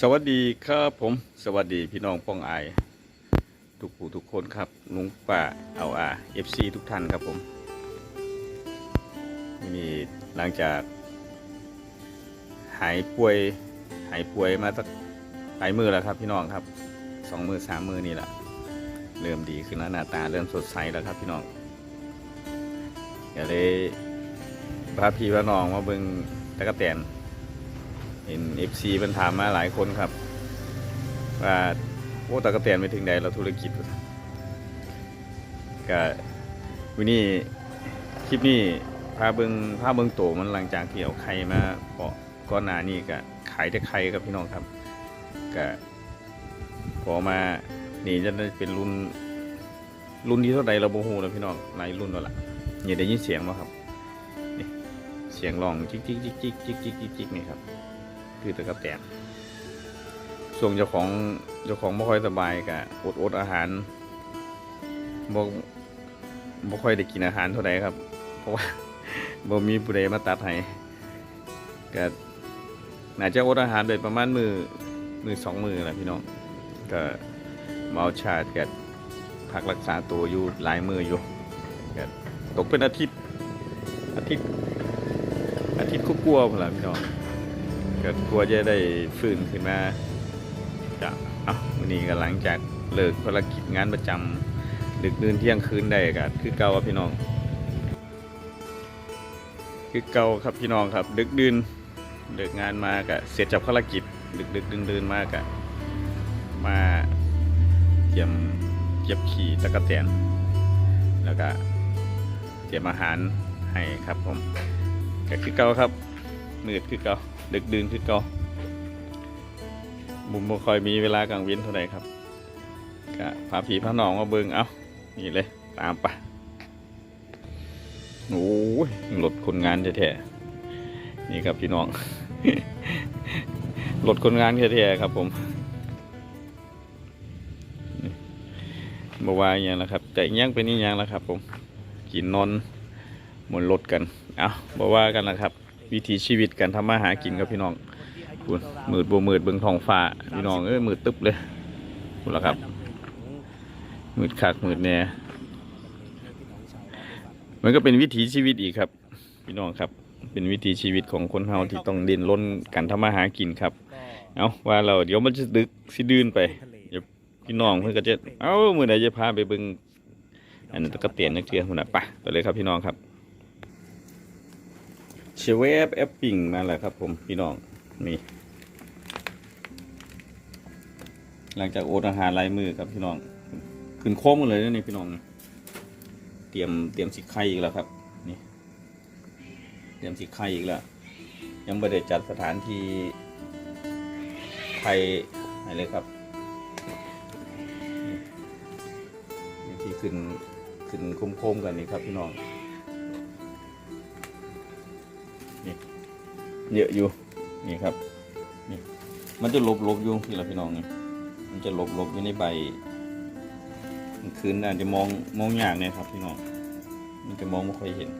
สวัสดีครับผมสวัสดีพี่น้องป้องไอทุกผู้ทุกคนครับลุงป้าเอาอาเอฟซีทุกท่านครับผมนี่หลังจาก หายป่วยหายป่วยมาสักหลายมือแล้วครับพี่น้องครับสองมือสามมือนี่แหละเริ่มดีขึ้นแล้วหน้าตาเริ่มสดใสแล้วครับพี่น้องก็เลยพาพี่พาน้องมาเบิ่งตะกะแตน เห็น FC มันถามมาหลายคนครับ ว่าโอ้ตะกะเตียนไปถึงใดเราธุรกิจก็วันนี้คลิปนี้พาเบิงพาเบิงโตมันหลังจากเกี่ยวไข่มาเปาะก้อนหนานี่ก็ขายแต่ไข่กับพี่น้องครับก็ขอมานี่จะเป็นรุ่นรุ่นที่เท่าใดเราโมโหนะพี่น้องหลายรุ่นแล้วล่ะเนี่ยได้ยินเสียงไหมครับเสียงร้องจิกจิกจิกจิกจิกจิกจิกนี่ครับ คือตะกับแตนส่วนเจ้าของเจ้าของไม่ค่อยสบายกะอดอดอาหารบ่บ่ค่อยได้กินอาหารเท่าไหร่ครับ เพราะว่าบ่มีผู้ใดมาตัดให้ก็น่าจะอดอาหารไปประมาณมือมือสองมือแหละพี่น้องก็เอาชาติกับพักรักษาตัวอยู่หลายมืออยู่ก็ตกเป็นอาทิตย์อาทิตย์อาทิตย์คุกกลัวๆพุ่นล่ะพี่น้อง ก็กลัวจะได้ฟื้นขึ้นมาจะเอ้าวันนี้ก็หลังจากเลิกภารกิจงานประจำดึกดื่นเที่ยงคืนได้ก็คือเก่าครับพี่น้อง คือเก่าครับพี่น้องครับ ดึกดื่นเลิกงานมาก็เสร็จจากภารกิจ ดึกดึกดื่นดื่นมากะมาเตรียมเก็บขี่ตะกะแตนแล้วก็เตรียมอาหารให้ครับผมก็คือเก่าครับ มืดคือเก่าดึกดื่นคือเก่าบุมบ่คอยมีเวลากลางว้นเท่าไหร่ครับก็พาผีพาน้องมาเบิงเอานี่เลยตามไปโอ้ยรถคนงานแท้ๆนี่ครับพี่น้องรถคนงานแท้ๆครับผมนี่บ่ว่าอย่างละครับ แต่ยังเป็นนี่ยังละครับ ผมกินนอนหมุนรถกัน เอาบ่ว่ากันละครับ วิถีชีวิตการทำมาหากินครับพี่น้องพูดมืดบัวมืดเบิ่งทองฟ้าพี่น้องเอ้ยมืดตึ๊บเลยพูดแล้วครับมืดคักมืดแน่มันก็เป็นวิถีชีวิตอีกครับ พี่น้องครับ เป็นวิถีชีวิตของคนเฮาที่ต้องเดินล้นการทำมาหากินครับเอาว่าเราเดี๋ยวมันจะดึกสิดืนไปเดี๋ยวพี่น้องเพิ่อนก็จะเอ้ามื้อใดจะพาไปเบิ่งอันนั้นตะกะเตียนนักเรียนพุ่นน่ะไปไปเลยครับพี่น้องครับ เชเวฟแอปปิ้งมาแล้วครับผมพี่น้องนี่หลังจากโอดอาหารลายมือครับพี่น้อง ขึ้นโค้งกันเลยนะนี่พี่น้อง เตรียมเตรียมสิไข่อีกแล้วครับนี่เตรียมสิไข่อีกแล้ว ยังไม่ได้จัดสถานที่ไทยไหนเลยครับนี่ที่ขึ้นขึ้นโค้งๆกันนี่ครับพี่น้อง เยอะอยู่นี่ครับนี่มันจะลบหลบยู่งที่เราพี่น้องนี่มันจะลบหลบอยู่ในใบกลางคืนอาจจะมองมองยากเนี่ยครับพี่น้องมันจะมองไม่ค่อยเห็น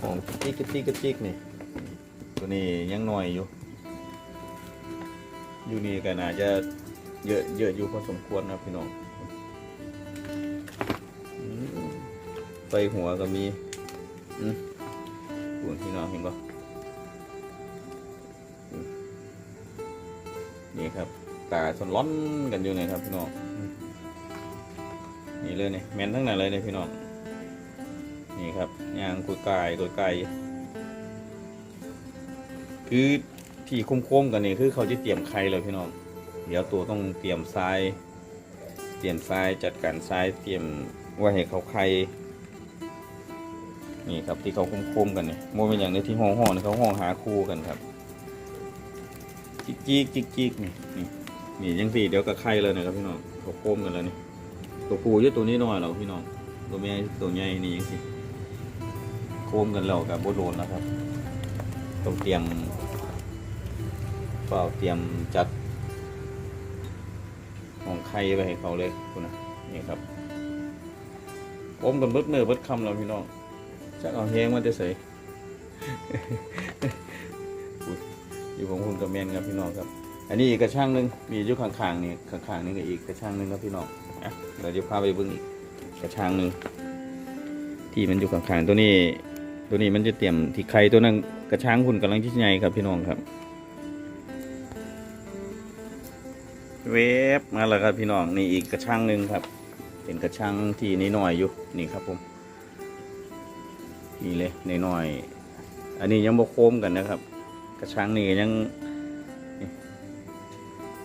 ของกระจิกกระจิกกระจิกนี่ตัวนี้ยังน้อยอยู่อยู่นี่ก็น่าจะเยอะเยอะอยู่พอสมควรครับพี่น้องไฟหัวก็มีอืมคุณพี่น้องเห็นปะ นี่ครับตาสนร้อนกันอยู่นะครับพี่น้องนี่เลยนี่แมนทั้งนั้นเลยเนี่ยพี่น้องนี่ครับยางกุยกายกุยกายคือที่โค้งๆกันนี่คือเขาจะเตรียมไข่เลยพี่น้องเดี๋ยวตัวต้องเตรียมทรายเตรียมทรายจัดการทรายเตรียมไว้ให้เขาไข่นี่ครับที่เขาโค้งๆกันนี่โมเป็นอย่างในที่ห้องห้องนี่เขาห้องหาคู่กันครับ จิกจิกจิกจิกนี่นี่นี่ยังสี่เดี๋ยวกับไข่เลยนะครับพี่น้องเขาโค้มกันแล้วนี่ตัวปูอยุตัวนี้หน้อยเราพี่น้องตัวแม่ตัวใหญ่นี่ยังสิโค้มกันแล้วกับโบโดนแล้วครับต้องเตรียมเปล่าเตรียมจัด ของไข่ไปให้เขาเลยคุณนะนี่ครับโค้มกันเบิดมือเบิดคำแล้วพี่น้องจะเอาแห้งมาจะใส่ อยู่ของคุณกับแมนครับพี่น้องครับ อันนี้อีกกระช่างหนึ่งมีอยู่ข้างๆนี่ข้างๆนี่ก็อีกกระช่างหนึ่งครับพี่น้องอะเราจะพาไปเบิ่งอีกกระช่างหนึ่งที่มันอยู่ข้างๆตัวนี้ตัวนี้มันจะเตรียมที่ไข่ตัวนั้นกระช่างคุณกำลังที่ใหญ่ครับพี่น้องครับเวฟมาแล้วครับพี่น้องนี่อีกกระช่างหนึ่งครับ เป็นกระช่างที่นน้อยอยู่นี่ครับผมนี่เลยนน้อย อันนี้ยังบ่โค้มกันนะครับ กระช่างนี่ยัง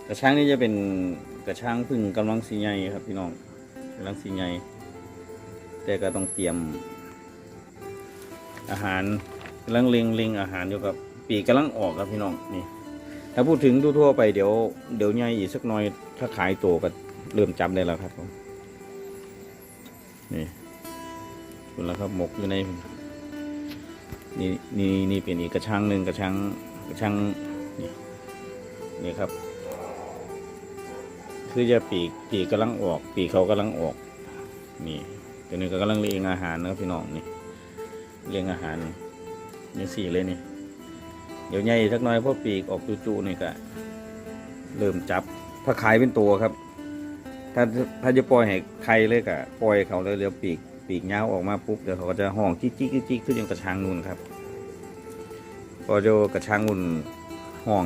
กระช่างนี่จะเป็นกระช่างพึ่งกำลังสีใหญ่ครับพี่น้องกำลังสีใหญ่แต่ก็ต้องเตรียม อาหารกำลังเล็งเล็งอาหารอยู่กับปีกกำลังออกครับพี่น้องนี่ถ้าพูดถึงทั่วๆไปเดี๋ยวเดี๋ยวใหญ่อีกสักหน่อย ถ้าขายตัวก็เริ่มจำได้แล้วครับผมนี่คุณแล้วครับหมกอยู่ในนี่นี่นี่เป็นอีกกระชังหนึ่งกระชัง กระชังนี่นี่ครับ คือจะปีกปีกกำลังออก ปีกเขากำลังออก นี่ตัวนี้ก็กำลังเลี้ยงอาหารนะครับพี่น้องนี่เลี้ยงอาหารนี่สี่เลยนี่ เดี๋ยวใหญ่สักหน่อยเพราะปีกออกจู่ๆนี่ก็เริ่มจับถ้าขายเป็นตัวครับ ถ้าถ้าจะปล่อยให้ใครเลยก็ปล่อยเขาเลยเดี๋ยวปีกปีกเงาออกมาปุ๊บเดี๋ยวเขาก็จะห้องจิ๊กจิ๊กจิ๊กขึ้นอย่างกระชังนุ่นครับ พอเจะกระชังนุ่นห้อง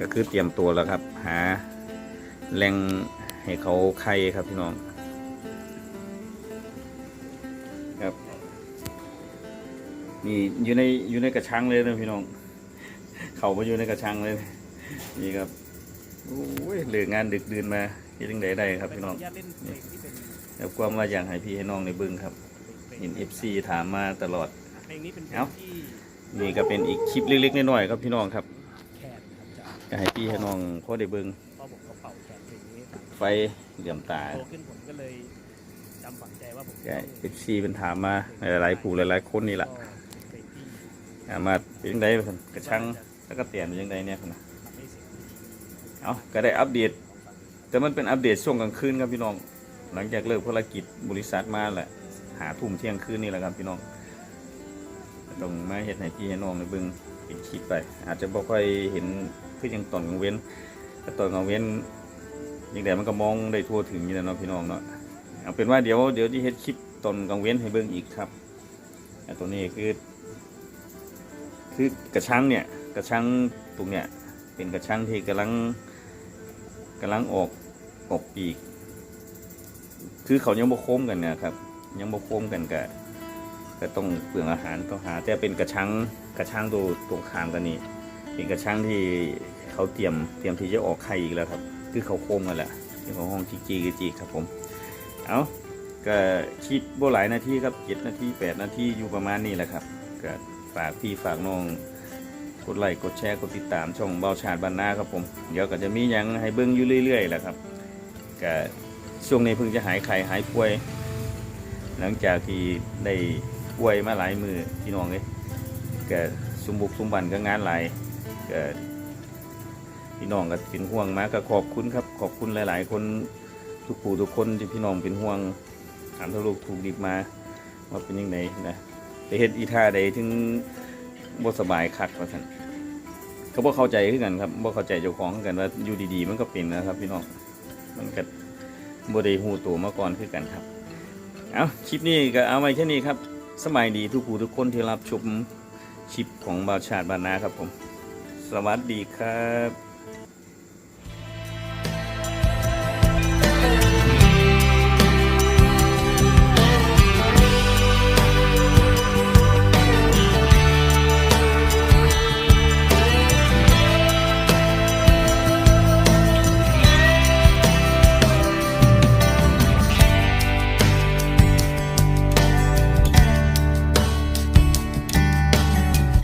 ก็คือเตรียมตัวแล้วครับ หาแรงให้เขาไข่ครับพี่น้องครับนี่อยู่ในอยู่ในกระชังเลยนะพี่น้อง เขามาอยู่ในกระชังเลย นี่ครับโอ้ยเหลืองานดึกดื่นมาที่ตั้งใดได้ครับพี่น้องขญาตเล่นเพลงที่เป็นแล้วความว่าอยากให้พี่ให้น้องในบึงครับเห็นเอฟซีถามมาตลอดเพลงนี้เป็นเพลเอ้างที่ นี่ก็เป็นอีกคลิปเล็กๆน้อยๆครับพี่น้องครับแคนครับจะก็ให้พี่ให้น้องพอได้เบึงพ่อผมเขาเป่าแคนเพลงนี้ไฟเหลื่อมตาโตขึ้นผมก็เลยจำฝังใจว่าผมก็เอฟซีเป็นถามมาหลายๆผู้หลายๆคนนี่แหละก็เป็นเพลงที่ถามมาเป็นยังไงกระชังแล้วก็เตรียมเป็นยังไงเนี่ยนะทำให้เสียงเอาก็ได้อัปเดต แต่มันเป็นอัปเดตช่วงกลางคืนครับพี่น้อง หลังจากเลิกภารกิจบริษัทมาแหละหาทุ่มเที่ยงคืนนี่แหละครับพี่น้อง ต้องมาเห็ดให้พี่น้องในเบึงเป็นคลิปไป อาจจะบ่ค่อยเห็นคือยังตอนกลางเว้นแต่ตอนกลางเว้นยังแต่มันก็มองได้ทั่วถึงอยู่แล้วเนาะพี่น้องเนาะเอาเป็นว่าเดี๋ยวเดี๋ยวที่เฮ็ดคลิปตอนกลางเว้นให้เบิ่งอีกครับตัวนี้คือคือกระชังเนี่ยกระชังตรงเนี่ยเป็นกระชังที่กำลังกำลังออกออกปีก คือเขายังบ่โค้มกันนะครับ ยังบ่โค้มกันก็ ก็ต้องเปลืองอาหารต้องหา แต่เป็นกระชังกระชังตัวตรงข้ามกันนี่เป็นกระชังที่เขาเตรียมเตรียมที่จะออกไข่อีกแล้วครับ คือเขาโค้มกันแหละที่เขาห้องจีจีกจีครับผมเอาก็คลิปโบหลายนาทีครับเจ็ดนาทีแปดนาทีอยู่ประมาณนี้แหละครับก็ฝากพี่ฝากน้องกดไลค์กดแชร์กดติดตามช่องเบาชาติบานนาครับผมเดี๋ยวก็จะมียังให้เบิ้งอยู่เรื่อยๆแหละครับก็ช่วงนี้เพิ่งจะหายไข้หายป่วย หลังจากที่ได้ ป่วยมาหลายมือพี่น้องเลยก็สมบุกสมบันก็งานหลายก็พี่น้องก็เป็นห่วงมาก็ขอบคุณครับ ขอบคุณหลาย ๆ คนทุกผู้ทุกคนที่พี่น้องเป็นห่วงถามทะลุถูกดิบมาว่าเป็นยังไงนะไปเฮ็ดอีท่าใดถึงบ่สบายคักว่าซั่นก็บ่เข้าใจคือกันครับบ่เข้าใจเจ้าของกันว่าอยู่ดีๆ มันก็เป็นนะครับ พี่น้องมันก็บได้หูตัวมาก่อนคือกันครับ เอาคลิปนี้ก็เอาไว้แค่นี้ครับ สมัยดีทุกผู้ทุกคนที่รับชมชิปของบาวชาติบานาครับผม สวัสดีครับ